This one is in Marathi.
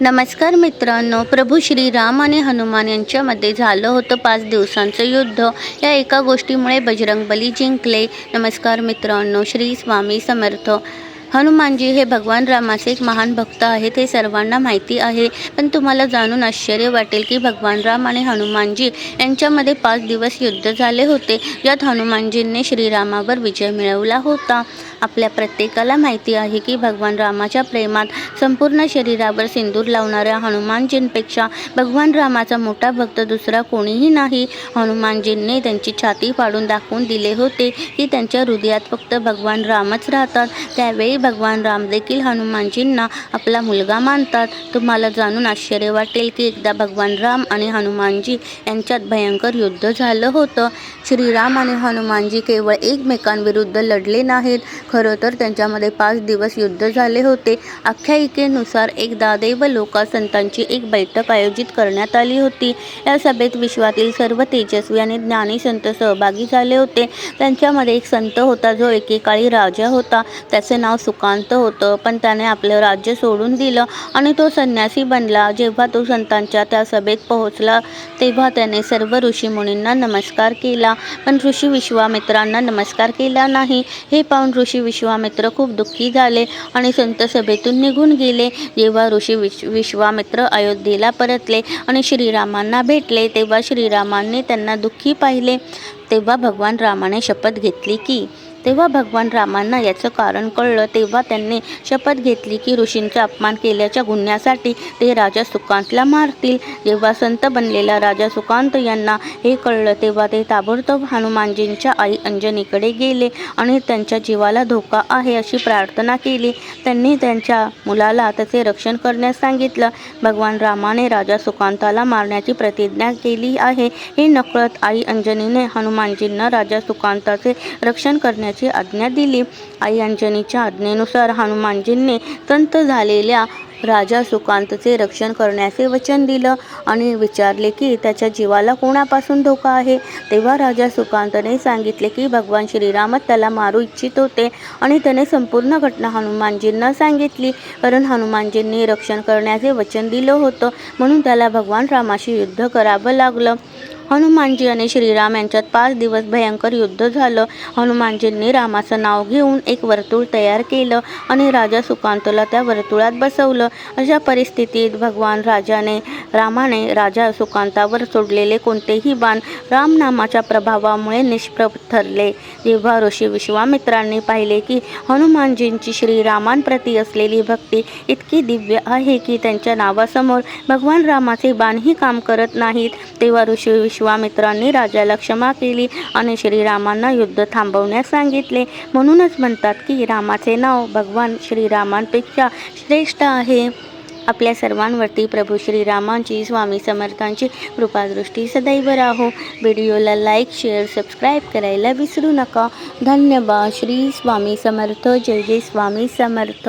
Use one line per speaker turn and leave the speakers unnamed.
नमस्कार मित्रांनो प्रभू श्रीराम आणि हनुमान यांच्यामध्ये झालं होतं पाच दिवसांचं युद्ध. या एका गोष्टीमुळे बजरंगबली जिंकले. नमस्कार मित्रांनो श्री स्वामी समर्थ. हनुमानजी हे भगवान रामाचे एक महान भक्त आहेत हे सर्वांना माहिती आहे. पण तुम्हाला जाणून आश्चर्य वाटेल की भगवान राम आणि हनुमानजी यांच्यामध्ये पाच दिवस युद्ध झाले होते. यात हनुमानजींनी श्रीरामावर विजय मिळवला होता. आपल्या प्रत्येकाला माहिती आहे की भगवान रामाच्या प्रेमात संपूर्ण शरीरावर सिंदूर लावणाऱ्या हनुमानजींपेक्षा भगवान रामाचा मोठा भक्त दुसरा कोणीही नाही. हनुमानजींनी त्यांची छाती फाडून दाखवून दिले होते की त्यांच्या हृदयात फक्त भगवान रामच राहतात. त्यावेळी भगवान राम देखील हनुमानजींना आपला मुलगा मानतात. तुम्हाला जाणून आश्चर्य वाटेल की एकदा भगवान राम आणि हनुमानजी यांच्यात भयंकर युद्ध झालं होतं. श्रीराम आणि हनुमानजी केवळ एकमेकांविरुद्ध लढले नाहीत. खरं तर त्यांच्यामध्ये पाच दिवस युद्ध झाले होते. आख्यायिकेनुसार एकदा देव लोका संतांची एक बैठक आयोजित करण्यात आली होती. या सभेत विश्वातील सर्व तेजस्वी आणि ज्ञानी संत सहभागी झाले होते. त्यांच्यामध्ये एक संत होता जो एकेकाळी राजा होता. त्याचे नाव सुकांत होतं पण त्याने आपलं राज्य सोडून दिलं आणि तो संन्यासी बनला. जेव्हा तो संतांच्या त्या सभेत पोहोचला तेव्हा त्याने सर्व ऋषीमुनींना नमस्कार केला. पण ऋषी विश्वामित्रांना नमस्कार केला नाही. हे पाहून ऋषी ऋषी विश्वामित्र खूप दुःखी झाले आणि संत सभेतून निघून गेले. जेव्हा ऋषी विश विश्वामित्र अयोध्येला परतले आणि श्रीरामांना भेटले तेव्हा श्रीरामांनी त्यांना दुःखी पाहिले. तेव्हा भगवान रामाने शपथ घेतली की तेव्हा भगवान रामांना याचं कारण कळलं तेव्हा त्यांनी शपथ घेतली की ऋषींचा अपमान केल्याच्या गुन्ह्यासाठी ते राजा सुकांतला मारतील. जेव्हा संत बनलेला राजा सुकांत यांना हे कळलं तेव्हा ते ताबडतोब हनुमानजींच्या आई अंजनीकडे गेले आणि त्यांच्या जीवाला धोका आहे अशी प्रार्थना केली. त्यांनी त्यांच्या मुलाला त्याचे रक्षण करण्यास सांगितलं. भगवान रामाने राजा सुकांताला मारण्याची प्रतिज्ञा केली आहे. हे नकळत आई अंजनीने हनुमान हनुमानजींना राजा सुकांताचे रक्षण करण्याची आज्ञा दिली. आई अंजनीच्या आज्ञेनुसार हनुमानजींनी संत झालेल्या राजा सुकांतचे रक्षण करण्याचे वचन दिलं आणि विचारले की त्याच्या जीवाला कोणापासून धोका आहे? तेव्हा राजा सुकांतने सांगितले की भगवान श्रीरामच त्याला मारू इच्छित होते. आणि त्याने संपूर्ण घटना हनुमानजींना सांगितली. कारण हनुमानजींनी रक्षण करण्याचे वचन दिलं होतं म्हणून त्याला भगवान रामाशी युद्ध करावं लागलं. हनुमानजी आणि श्रीराम यांच्यात पाच दिवस भयंकर युद्ध झालं. हनुमानजींनी रामाचं नाव घेऊन एक वर्तुळ तयार केलं आणि राजा सुकांतला त्या वर्तुळात बसवलं. अशा परिस्थितीत भगवान राजाने रामाने राजा सुकांतावर सोडलेले कोणतेही बाण रामनामाच्या प्रभावामुळे निष्प्रभ ठरले. जेव्हा ऋषी विश्वामित्रांनी पाहिले की हनुमानजींची श्रीरामांप्रती असलेली भक्ती इतकी दिव्य आहे की त्यांच्या नावासमोर भगवान रामाचे बाणही काम करत नाहीत. तेव्हा ऋषी विश्वामित्रांनी राजाला क्षमा केली आणि श्रीरामांना युद्ध थांबवण्यास सांगितले. म्हणूनच म्हणतात की रामाचे नाव भगवान श्रीरामांपेक्षा श्रेष्ठ आहे. आपल्या सर्वांवरती प्रभू श्रीरामांची स्वामी समर्थांची कृपादृष्टी सदैव राहो. व्हिडिओला लाईक शेअर सबस्क्राईब करायला विसरू नका. धन्यवाद. श्री स्वामी समर्थ. जय जय स्वामी समर्थ.